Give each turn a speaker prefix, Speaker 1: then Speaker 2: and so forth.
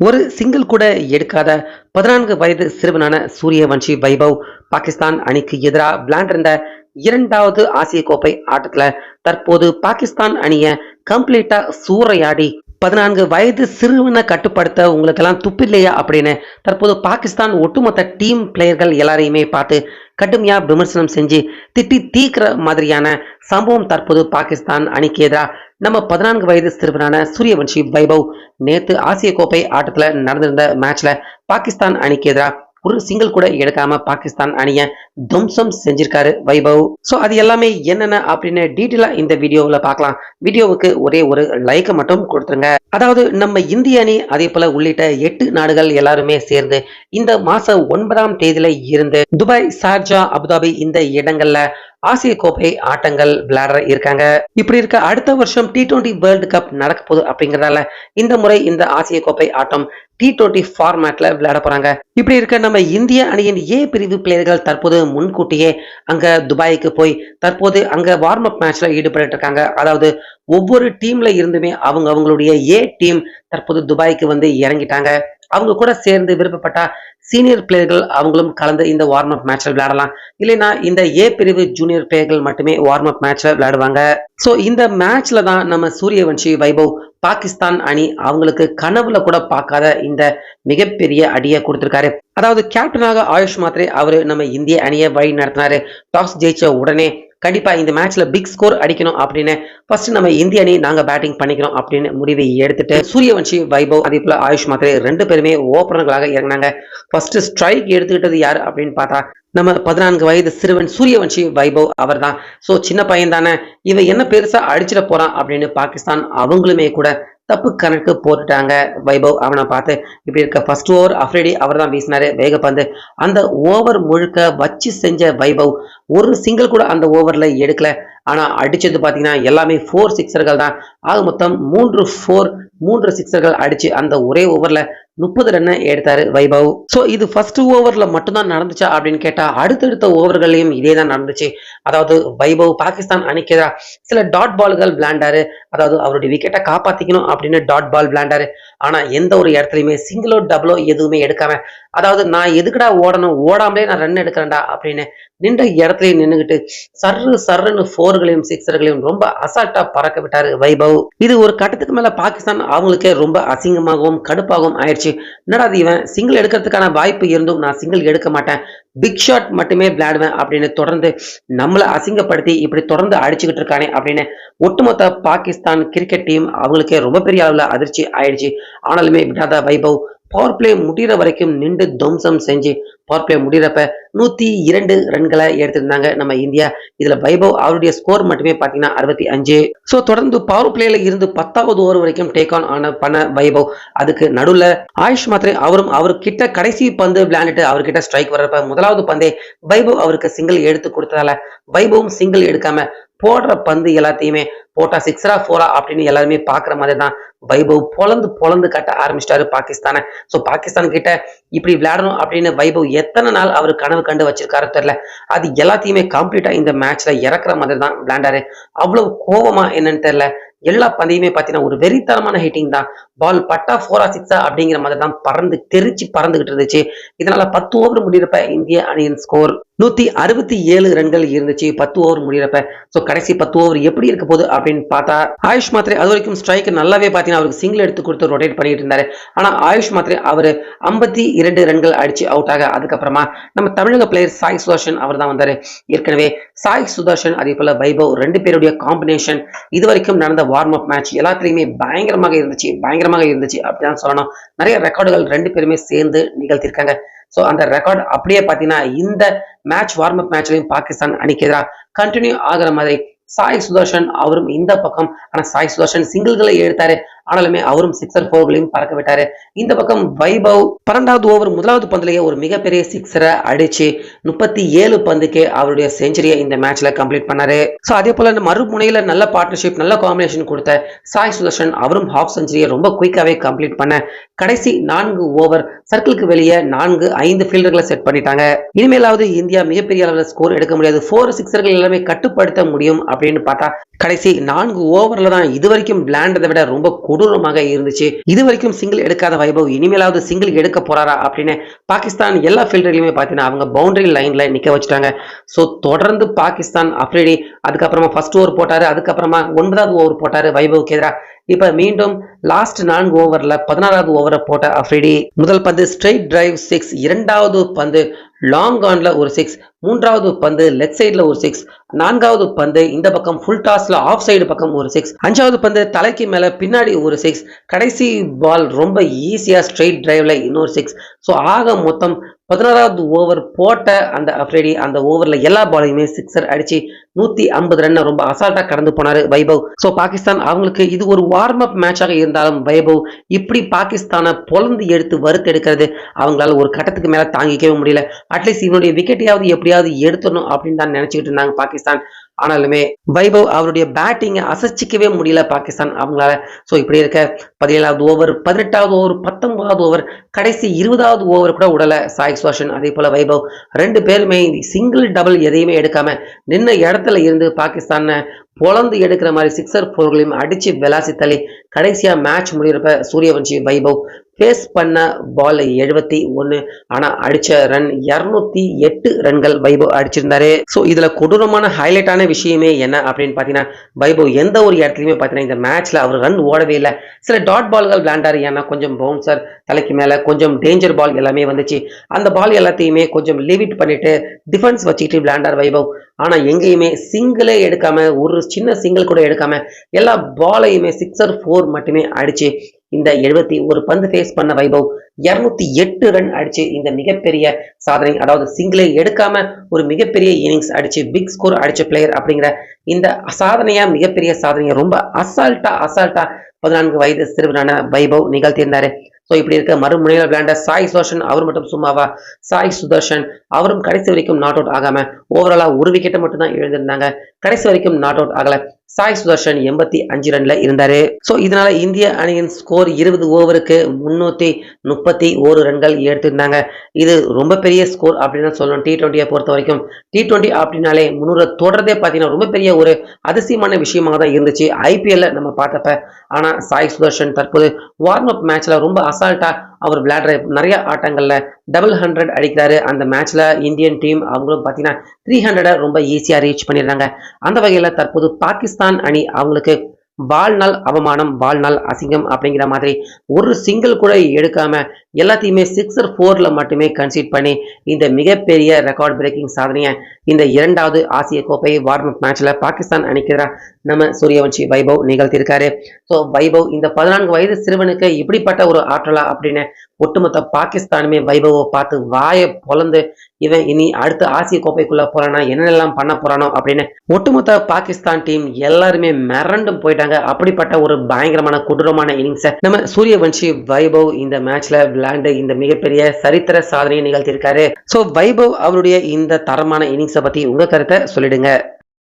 Speaker 1: ஒரு சிங்கிள் கூட எடுக்காத பதினான்கு வயது சிறுவனான சூரியவன்ஷி வைபவ் பாகிஸ்தான் அணிக்கு எதிராக விளையாண்டிருந்த இரண்டாவது ஆசிய கோப்பை ஆட்டத்துல தற்போது பாகிஸ்தான் அணிய கம்ப்ளீட்டா சூறையாடி பதினான்கு வயது சிறுவனை கட்டுப்படுத்த உங்களுக்கெல்லாம் துப்பில்லையா அப்படின்னு தற்போது பாகிஸ்தான் ஒட்டுமொத்த டீம் பிளேயர்கள் எல்லாரையுமே பார்த்து கடுமையா விமர்சனம் செஞ்சு திட்டி தீக்கிற மாதிரியான சம்பவம் தற்போது பாகிஸ்தான் அணிக்கு எதிராக நம்ம பதினான்கு வயது சிறுவனான சூரியவன்ஷி வைபவ் நேத்து ஆசிய கோப்பை ஆட்டத்துல நடந்திருந்த மேட்ச்ல பாகிஸ்தான் அணிக்கு எதிராக ஒரு சிங்கிள் கூட எடுக்காம பாகிஸ்தான் அணிய துவம்சம் செஞ்சிருக்காரு வைபவ். ஸோ அது எல்லாமே என்னென்ன அப்படின்னு டீட்டெயிலா இந்த வீடியோவில் பார்க்கலாம். வீடியோவுக்கு ஒரே ஒரு லைக்கை மட்டும் கொடுத்துருங்க. அதாவது நம்ம இந்திய அணி அதே போல உள்ளிட்ட எட்டு நாடுகள் எல்லாருமே சேர்ந்து இந்த மாசம் ஒன்பதாம் தேதியில இருந்து துபாய் சார்ஜா அபுதாபி இந்த இடங்கள்ல ஆசிய கோப்பை ஆட்டங்கள் விளையாட இருக்காங்க. இப்படி இருக்க அடுத்த வருஷம் டி டுவெண்டி வேர்ல்டு கப் நடக்க போகுது அப்படிங்கறதால இந்த முறை இந்த ஆசிய கோப்பை ஆட்டம் டி டுவெண்டி ஃபார்மேட்ல விளையாட போறாங்க. இப்படி இருக்க நம்ம இந்திய அணியின் ஏ பிரிவு பிளேயர்கள் தற்போது முன்கூட்டியே அங்க துபாய்க்கு போய் தற்போது அங்க வார்ம் அப் மேட்ச்ல ஈடுபட்டு இருக்காங்க. அதாவது ஒவ்வொரு டீம்ல இருந்துமே அவங்க அவங்களுடைய ஏ டீம் தற்போது துபாய்க்கு வந்து இறங்கிட்டாங்க. அவங்க கூட சேர்ந்து விருப்பப்பட்டா சீனியர் பிளேயர்கள் அவங்களும் கலந்து இந்த வார்ம் அப் மேட்ச்ல விளையாடலாம். இல்லைன்னா இந்த ஏ பிரிவு ஜூனியர் பிளேயர்கள் மட்டுமே வார்ம் அப் மேட்ச்ல விளையாடுவாங்க. ஸோ இந்த மேட்ச்ல தான் நம்ம சூரியவன்ஷி வைபவ் பாகிஸ்தான் அணி அவங்களுக்கு கனவுல கூட பார்க்காத இந்த மிகப்பெரிய அடியை கொடுத்திருக்காரு. அதாவது கேப்டனாக ஆயுஷ் மாத்ரே அவரு நம்ம இந்திய அணியை வழி நடத்தினாரு. டாஸ் ஜெயிச்ச உடனே கண்டிப்பா இந்த மேட்ச்ல பிக் ஸ்கோர் அடிக்கணும் அப்படின்னு ஃபர்ஸ்ட் நம்ம இந்திய அணி நாங்க பேட்டிங் பண்ணிக்கிறோம் அப்படின்னு முடிவை எடுத்துட்டு சூரியவன்ஷி வைபவ் அதே போல ஆயுஷ் மாத்ரே ரெண்டு பேருமே ஓப்பனர்களாக இறங்கினாங்க. ஃபர்ஸ்ட் ஸ்ட்ரைக் எடுத்துக்கிட்டது யார் அப்படின்னு பார்த்தா நம்ம பதினான்கு வயது சிறுவன் சூரியவன்ஷி வைபவ் அவர் தான் ஸோ சின்ன பையன் தானே இவன் என்ன பெருசா அடிச்சிட போறான் அப்படின்னு பாகிஸ்தான் அவங்களுமே கூட தப்பு கணக்கு போட்டுட்டாங்க. வைபவ் அவனை பார்த்து இப்படி இருக்க ஃபர்ஸ்ட் ஓவர் அஃப்ரேடி அவர் தான் வீசினாரு வேகப்பந்து அந்த ஓவர் முழுக்க வச்சு செஞ்ச வைபவ் ஒரு சிங்கிள் கூட அந்த ஓவரில் எடுக்கல. ஆனால் அடித்தது பார்த்தீங்கன்னா எல்லாமே ஃபோர் சிக்ஸர்கள் தான். ஆக மொத்தம் மூன்று ஃபோர் மூன்று சிக்ஸர்கள் அடிச்சு அந்த ஒரே ஓவர்ல முப்பது ரன்னை எடுத்தாரு வைபவ். சோ இது ஃபர்ஸ்ட் ஓவர்ல மட்டும்தான் நடந்துச்சா அப்படின்னு கேட்டா அடுத்தடுத்த ஓவர்களையும் இதே தான் நடந்துச்சு. அதாவது வைபவ் பாகிஸ்தான் அணிக்கிறா சில டாட் பால்கள் விளையாண்டாரு. அதாவது அவருடைய விக்கெட்டை காப்பாத்திக்கணும் அப்படின்னு டாட் பால் விளையாண்டாரு. ஆனா எந்த ஒரு இடத்துலயுமே சிங்கிளோ டபுளோ எதுவுமே எடுக்காம அதாவது நான் எதுக்குடா ஓடணும்? ஓடாமலே நான் ரன் எடுக்கிறேன்டா அப்படின்னு நின்ற இடத்துலயே நின்னுகிட்டு சர்ரு சர்ருன்னு ஃபோர்களையும் சிக்ஸர்களையும் ரொம்ப அசால்ட்டா பறக்க விட்டாரு வைபவ். இது ஒரு கட்டத்துக்கு மேல பாகிஸ்தான் அவங்களுக்கே ரொம்ப அசிங்கமாகவும் கடுப்பாகவும் ஆயிடுச்சு. என்னடா இவன்? சிங்கிள் எடுக்கிறதுக்கான வாய்ப்பு இருந்தும் நான் சிங்கிள் எடுக்க மாட்டேன். பிக் ஷாட் மட்டுமே விளையாடுவேன் அப்படின்னு தொடர்ந்து நம்மளை அசிங்கப்படுத்தி இப்படி தொடர்ந்து அடிச்சுக்கிட்டு இருக்கானே அப்படின்னு ஒட்டுமொத்த பாகிஸ்தான் கிரிக்கெட் டீம் அவங்களுக்கே ரொம்ப பெரிய அளவுல அதிர்ச்சி ஆயிடுச்சு. ஆனாலுமே விடாத வைபவ் பவர் பிளே முடிகிற வரைக்கும் நின்று துவம்சம் செஞ்சு பவர் பிளே முடிகிறப்ப நூத்தி இரண்டு ரன்களை எடுத்திருந்தாங்க நம்ம இந்தியா. இதுல வைபவ் அவருடைய ஸ்கோர் மட்டுமே பாத்தீங்கன்னா அறுபத்தி அஞ்சு. ஸோ தொடர்ந்து பவர் பிளேல இருந்து பத்தாவது ஓவர் வரைக்கும் டேக் ஆன் ஆன பண்ண வைபவ் அதுக்கு நடுவுல ஆயுஷ் மாத்திரை அவரும் அவர்கிட்ட கடைசி பந்து விளையாண்டுட்டு அவர்கிட்ட ஸ்ட்ரைக் வர்றப்ப முதலாவது பந்தே வைபவ் அவருக்கு சிங்கிள் எடுத்து கொடுத்ததால வைபவும் சிங்கிள் எடுக்காம போடுற பந்து எல்லாத்தையுமே போட்டா சிக்ஸரா ஃபோரா அப்படின்னு எல்லாருமே பாக்குற மாதிரி தான் வைபவ் பொலந்து பொலந்து கட்ட ஆரம்பிச்சிட்டாரு பாகிஸ்தானை. ஸோ பாகிஸ்தான் கிட்ட இப்படி விளையாடணும் அப்படின்னு வைபவ் எத்தனை நாள் அவர் கனவு கண்டு வச்சிருக்காரு தெரியல. அது எல்லாத்தையுமே கம்ப்ளீட்டா இந்த மேட்ச்ல இறக்குற மாதிரி தான் விளையாண்டாரு. அவ்வளவு கோவமா என்னன்னு தெரியல. எல்லா பந்தையுமே பார்த்தீங்கன்னா ஒரு வெறித்தனமான ஹிட்டிங் தான். பால் பட்டா ஃபோரா சிக்ஸா அப்படிங்கிற மாதிரி தான் பறந்து தெரிச்சு பறந்துகிட்டு இருந்துச்சு. இதனால பத்து ஓவர் முடியிறப்ப இந்திய அணியின் ஸ்கோர் நூத்தி அறுபத்தி ஏழு ரன்கள் இருந்துச்சு. பத்து ஓவர் முடியிறப்ப. ஸோ கடைசி பத்து ஓவர் எப்படி இருக்க போகுது அப்படின்னு பார்த்தா ஆயுஷ் மாத்திரை அது வரைக்கும் ஸ்ட்ரைக் நல்லாவே பார்த்தீங்கன்னா அவருக்கு சிங்கிள் எடுத்து கொடுத்து ரொட்டேட் பண்ணிட்டு இருந்தாரு. ஆனா ஆயுஷ் மாத்திரை அவர் ஐம்பத்தி இரண்டு ரன்கள் அடிச்சு அவுட் ஆக அதுக்கப்புறமா நம்ம தமிழக பிளேயர் சாய் சுதர்ஷன் அவர் தான் வந்தாரு. ஏற்கனவே சாய் சுதர்ஷன் அதே போல வைபவ் ரெண்டு பேருடைய காம்பினேஷன் இது வரைக்கும் நடந்த வார்ம் அப் மேட்ச் எல்லாத்துலயுமே பயங்கரமாக இருந்துச்சு. பயங்கரமாக இருந்துச்சு அப்படிதான் சொல்லணும். நிறைய ரெக்கார்டுகள் ரெண்டு பேருமே சேர்ந்து நிகழ்த்திருக்காங்க ஸோ அந்த ரெக்கார்ட் அப்படியே பார்த்தீங்கன்னா இந்த மேட்ச் வார்ம் அப் மேட்ச்லையும் பாகிஸ்தான் அணிக்கு எதிராக கண்டினியூ ஆகிற மாதிரி. சாய் சுதர்ஷன் அவரும் இந்த பக்கம் ஆனா சாய் சுதர்ஷன் சிங்கிள்களை எடுத்தாரு. ஆனாலுமே அவரும் சிக்ஸர் ஃபோர்களையும் பறக்க விட்டாரு இந்த பக்கம் வைபவ் பன்னெண்டாவது ஓவர் முதலாவது பந்திலேயே ஒரு மிகப்பெரிய சிக்ஸரை அடிச்சு முப்பத்தி ஏழு பந்துக்கே அவருடைய செஞ்சுரியை இந்த மேட்ச்ல கம்ப்ளீட் பண்ணாரு. ஸோ அதே போல மறுமுனையில நல்ல பார்ட்னர்ஷிப் நல்ல காம்பினேஷன் கொடுத்த சாய் சுதர்ஷன் அவரும் ஹாஃப் செஞ்சுரியை ரொம்ப குயிக்காவே கம்ப்ளீட் பண்ண கடைசி நான்கு ஓவர் சர்க்கிளுக்கு வெளியே நான்கு ஐந்து ஃபீல்டர்களை செட் பண்ணிட்டாங்க. இனிமேலாவது இந்தியா மிகப்பெரிய அளவில் ஸ்கோர் எடுக்க முடியாது. ஃபோர் சிக்ஸர்கள் எல்லாமே கட்டுப்படுத்த முடியும் அப்படின்னு பார்த்தா கடைசி நான்கு ஓவர்ல தான் இது வரைக்கும் விளையாண்டதை விட ரொம்ப கொடூரமாக இருந்துச்சு. இது வரைக்கும் சிங்கிள் எடுக்காத வைபவ் இனிமேலாவது சிங்கிள் எடுக்க போறாரா அப்படின்னு பாகிஸ்தான் எல்லா ஃபீல்டர்லையுமே பார்த்தீங்கன்னா அவங்க பவுண்டரி லைன்ல நிக்க வச்சுட்டாங்க. ஸோ தொடர்ந்து பாகிஸ்தான் அப்ரேடி அதுக்கப்புறமா ஃபர்ஸ்ட் ஓவர் போட்டாரு அதுக்கப்புறமா ஒன்பதாவது ஓவர் போட்டாரு வைபவுக்கு எதிராக இப்ப மீண்டும் லாஸ்ட் நான்கு ஓவர்ல பதினாறாவது ஓவரை போட்ட அஃப்ரிடி. முதல் பந்து ஸ்ட்ரைட் டிரைவ் சிக்ஸ் இரண்டாவது பந்து லாங் ஆன்ல ஒரு சிக்ஸ் மூன்றாவது பந்து லெக் சைடில் ஒரு சிக்ஸ் நான்காவது பந்து இந்த பக்கம் ஃபுல் டாஸ்ல ஆஃப் சைடு பக்கம் ஒரு சிக்ஸ் அஞ்சாவது பந்து தலைக்கு மேலே பின்னாடி ஒரு சிக்ஸ் கடைசி பால் ரொம்ப ஈஸியாக ஸ்ட்ரைட் டிரைவ்ல இன்னொரு சிக்ஸ் ஸோ ஆக மொத்தம் பதினாறாவது ஓவர் போட்ட அந்த அஃப்ரேடி அந்த ஓவரில் எல்லா பாலையுமே சிக்ஸர் அடிச்சு நூத்தி ஐம்பது ரன்னை ரொம்ப அசால்ட்டாக கடந்து போனாரு வைபவ். ஸோ பாகிஸ்தான் அவங்களுக்கு இது ஒரு வார்ம் அப் மேட்சாக இருந்தாலும் வைபவ் இப்படி பாகிஸ்தானை பொலந்து எடுத்து வறுத்து எடுக்கிறது அவங்களால ஒரு கட்டத்துக்கு மேல தாங்கிக்கவே முடியல. அட்லீஸ்ட் இவனுடைய விக்கெட்டையாவது எப்படியாவது எடுத்துடணும் அப்படின்னு தான் நினச்சிக்கிட்டு இருந்தாங்க பாகிஸ்தான். ஆனாலுமே வைபவ் அவருடைய பேட்டிங்கை அசைச்சிக்கவே முடியல பாகிஸ்தான். அவங்களால ஸோ இப்படி இருக்க பதினேழாவது ஓவர் பதினெட்டாவது ஓவர் பத்தொன்பதாவது ஓவர் கடைசி இருபதாவது ஓவர் கூட உடல சாய் சுவாஷன் அதே போல வைபவ் ரெண்டு பேருமே சிங்கிள் டபுள் எதையுமே எடுக்காம நின்ன இடத்துல இருந்து பாகிஸ்தானை பொழந்து எடுக்கிற மாதிரி சிக்ஸர் போர்களையும் அடிச்சு விளாசி தள்ளி கடைசியா மேட்ச் முடிகிறப்ப சூரியவன்ஷி வைபவ். ஃபேஸ் பண்ண பால் எழுபத்தி ஒன்று ஆனால் அடித்த ரன் இரநூத்தி எட்டு ரன்கள் வைபவ் அடிச்சிருந்தாரு. ஸோ இதில் கொடூரமான ஹைலைட்டான விஷயமே என்ன அப்படின்னு பார்த்தீங்கன்னா வைபவ் எந்த ஒரு இடத்துலையுமே பார்த்தீங்கன்னா இந்த மேட்ச்சில் அவர் ரன் ஓடவே இல்லை. சில டாட் பால்கள் விளாண்டார் ஏன்னா கொஞ்சம் பவுன்சர் தலைக்கு மேலே கொஞ்சம் டேஞ்சர் பால் எல்லாமே வந்துச்சு. அந்த பால் எல்லாத்தையுமே கொஞ்சம் லிமிட் பண்ணிட்டு டிஃபென்ஸ் வச்சுக்கிட்டு விளாண்டார் வைபவ். ஆனால் எங்கேயுமே சிங்கிளே எடுக்காம ஒரு சின்ன சிங்கிள் கூட எடுக்காம எல்லா பாலையுமே சிக்ஸர் ஃபோர் மட்டுமே அடிச்சு இந்த எழுபத்தி ஒரு பந்து ஃபேஸ் பண்ண வைபவ் இருநூத்தி எட்டு ரன் அடிச்சு இந்த மிகப்பெரிய சாதனை அதாவது சிங்கிளே எடுக்காம ஒரு மிகப்பெரிய இன்னிங்ஸ் அடிச்சு பிக் ஸ்கோர் அடிச்ச பிளேயர் அப்படிங்கிற இந்த சாதனையா மிகப்பெரிய சாதனையை ரொம்ப அசால்ட்டா அசால்ட்டா பதினான்கு வயது சிறுவனான வைபவ் நிகழ்த்தியிருந்தாரு. ஸோ இப்படி இருக்க மறுமுனையில் விளையாண்ட சாய் சுதர்ஷன் அவர் மட்டும் சும்மாவா? சாய் சுதர்ஷன் அவரும் கடைசி வரைக்கும் நாட் அவுட் ஆகாம ஓவராலா ஒரு விக்கெட்டை மட்டும் தான் எழுந்திருந்தாங்க கடைசி வரைக்கும் நாட் அவுட் ஆகல. சாய் சுதர்ஷன் எண்பத்தி அஞ்சு ரன்ல இருந்தாரு. ஸோ இதனால இந்திய அணியின் ஸ்கோர் இருபது ஓவருக்கு முன்னூத்தி முப்பத்தி ஓரு ரன்கள் எடுத்திருந்தாங்க. இது ரொம்ப பெரிய ஸ்கோர் அப்படின்னு சொல்லணும். டி டுவெண்ட்டியை பொறுத்த வரைக்கும். டி டுவெண்ட்டி அப்படின்னாலே முன்னூறு தொடர்றதே பார்த்தீங்கன்னா ரொம்ப பெரிய ஒரு அதிசயமான விஷயமாக தான் இருந்துச்சு. ஐபிஎல்ல நம்ம பார்த்தப்ப. ஆனால் சாய் சுதர்ஷன் தற்போது வார்ம் அப் மேட்ச்ல ரொம்ப அசால்ட்டா அவர் விளையாடுற நிறைய ஆட்டங்களில் டபுள் ஹண்ட்ரட் அடிக்கிறாரு. அந்த மேட்ச்ல இந்தியன் டீம் அவங்களும் பார்த்தீங்கன்னா த்ரீ ஹண்ட்ரடை ரொம்ப ஈஸியாக ரீச் பண்ணிடுறாங்க. அந்த வகையில் தற்போது பாகிஸ்தான் அணி அவங்களுக்கு வாழ்நாள் அவமானம் வாழ்நாள் அசிங்கம் அப்படிங்கிற மாதிரி ஒரு சிங்கிள் கூட எடுக்காம எல்லாத்தையுமே சிக்ஸர் ஃபோரில் மட்டுமே கன்சீட் பண்ணி இந்த மிகப்பெரிய ரெக்கார்ட் பிரேக்கிங் சாதனையை இந்த இரண்டாவது ஆசிய கோப்பை வார்ம் அப் மேட்ச்ல பாகிஸ்தான் அணிக்கு நம்ம சூரியவன்ஷி வைபவ் நிகழ்த்தியிருக்காரு. ஸோ வைபவ் இந்த பதினான்கு வயது சிறுவனுக்கு இப்படிப்பட்ட ஒரு ஆற்றலா அப்படின்னு ஒட்டுமொத்த பாகிஸ்தானுமே வைபவை பார்த்து வாயை பொலந்து இவன் இனி அடுத்த ஆசிய கோப்பைக்குள்ள போறானா என்னென்னலாம் பண்ண போறானோ அப்படின்னு ஒட்டுமொத்த பாகிஸ்தான் டீம் எல்லாருமே மிரண்டும் போயிட்டாங்க. அப்படிப்பட்ட ஒரு பயங்கரமான கொடூரமான இன்னிங்ஸை நம்ம சூரியவன்ஷி வைபவ் இந்த மேட்ச்ல விளையாண்டு இந்த மிகப்பெரிய சரித்திர சாதனையை நிகழ்த்தியிருக்காரு. ஸோ வைபவ் அவருடைய இந்த தரமான இன்னிங்ஸை பத்தி உங்க கருத்தை சொல்லிடுங்க.